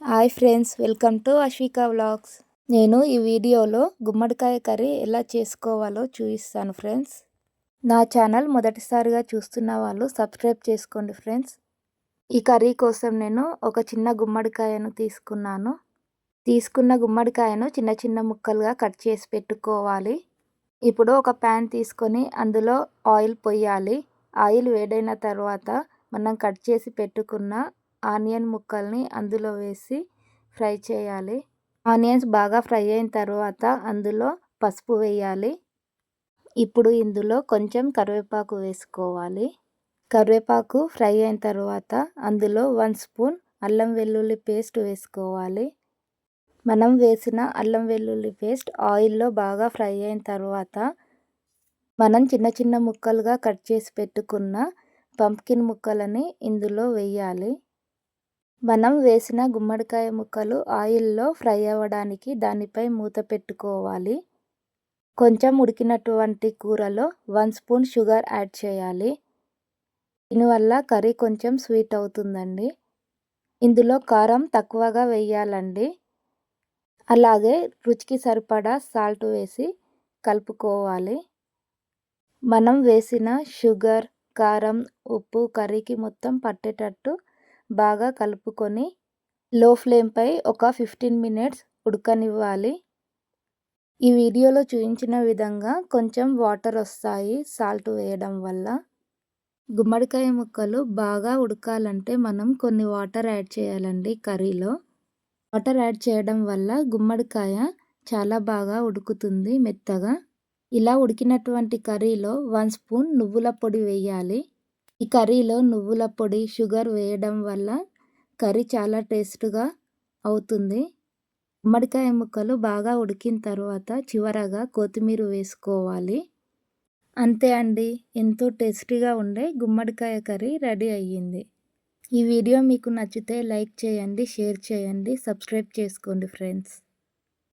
Hi friends welcome to Ashwika vlogs. నేను ఈ వీడియోలో గుమ్మడికాయ కర్రీ ఎలా చేసుకోవాలో చూపిస్తాను ఫ్రెండ్స్. నా ఛానల్ మొదటిసారిగా చూస్తున్న వాళ్ళు సబ్స్క్రైబ్ చేసుకోండి ఫ్రెండ్స్. ఈ కర్రీ కోసం నేను ఒక చిన్న గుమ్మడికాయను తీసుకున్నాను. తీసుకున్న గుమ్మడికాయను చిన్న చిన్న ముక్కలుగా కట్ చేసి పెట్టుకోవాలి. ఇప్పుడు ఒక ప్యాన్ తీసుకొని అందులో ఆయిల్ పొయ్యాలి ఆయిల్ వేడైన తర్వాత మనం కట్ చేసి పెట్టుకున్న ఆనియన్ ముక్కల్ని అందులో వేసి ఫ్రై చేయాలి. ఆనియన్స్ బాగా ఫ్రై అయిన తర్వాత అందులో పసుపు వేయాలి. ఇప్పుడు ఇందులో కొంచెం కరివేపాకు వేసుకోవాలి. కరివేపాకు ఫ్రై అయిన తర్వాత అందులో వన్ స్పూన్ అల్లం వెల్లుల్లి పేస్ట్ వేసుకోవాలి. మనం వేసిన అల్లం వెల్లుల్లి పేస్ట్ ఆయిల్లో బాగా ఫ్రై అయిన తర్వాత మనం చిన్న చిన్న ముక్కలుగా కట్ చేసి పెట్టుకున్న పంప్కిన్ ముక్కలని ఇందులో వేయాలి. మనం వేసిన గుమ్మడికాయ ముక్కలు ఆయిల్లో ఫ్రై అవ్వడానికి దానిపై మూత పెట్టుకోవాలి. కొంచెం ఉడికినటువంటి కూరలో వన్ స్పూన్ షుగర్ యాడ్ చేయాలి. దీనివల్ల కర్రీ కొంచెం స్వీట్ అవుతుందండి. ఇందులో కారం తక్కువగా వేయాలండి. అలాగే రుచికి సరిపడా సాల్ట్ వేసి కలుపుకోవాలి. మనం వేసిన షుగర్ కారం ఉప్పు కర్రీకి మొత్తం పట్టేటట్టు బాగా కలుపుకొని లో ఫ్లేమ్పై ఒక ఫిఫ్టీన్ మినిట్స్ ఉడకనివ్వాలి. ఈ వీడియోలో చూపించిన విధంగా కొంచెం వాటర్ వస్తాయి సాల్ట్ వేయడం వల్ల. గుమ్మడికాయ ముక్కలు బాగా ఉడకాలంటే మనం కొన్ని వాటర్ యాడ్ చేయాలండి కర్రీలో. వాటర్ యాడ్ చేయడం వల్ల గుమ్మడికాయ చాలా బాగా ఉడుకుతుంది మెత్తగా. ఇలా ఉడికినటువంటి కర్రీలో వన్ స్పూన్ నువ్వుల పొడి వేయాలి. ఈ కర్రీలో నువ్వుల పొడి షుగర్ వేయడం వల్ల కర్రీ చాలా టేస్ట్గా అవుతుంది. గుమ్మడికాయ ముక్కలు బాగా ఉడికిన తర్వాత చివరగా కొత్తిమీర వేసుకోవాలి. అంతే అండి. ఎంతో టేస్టీగా ఉండే గుమ్మడికాయ కర్రీ రెడీ అయ్యింది. ఈ వీడియో మీకు నచ్చితే లైక్ చేయండి షేర్ చేయండి సబ్స్క్రైబ్ చేసుకోండి ఫ్రెండ్స్.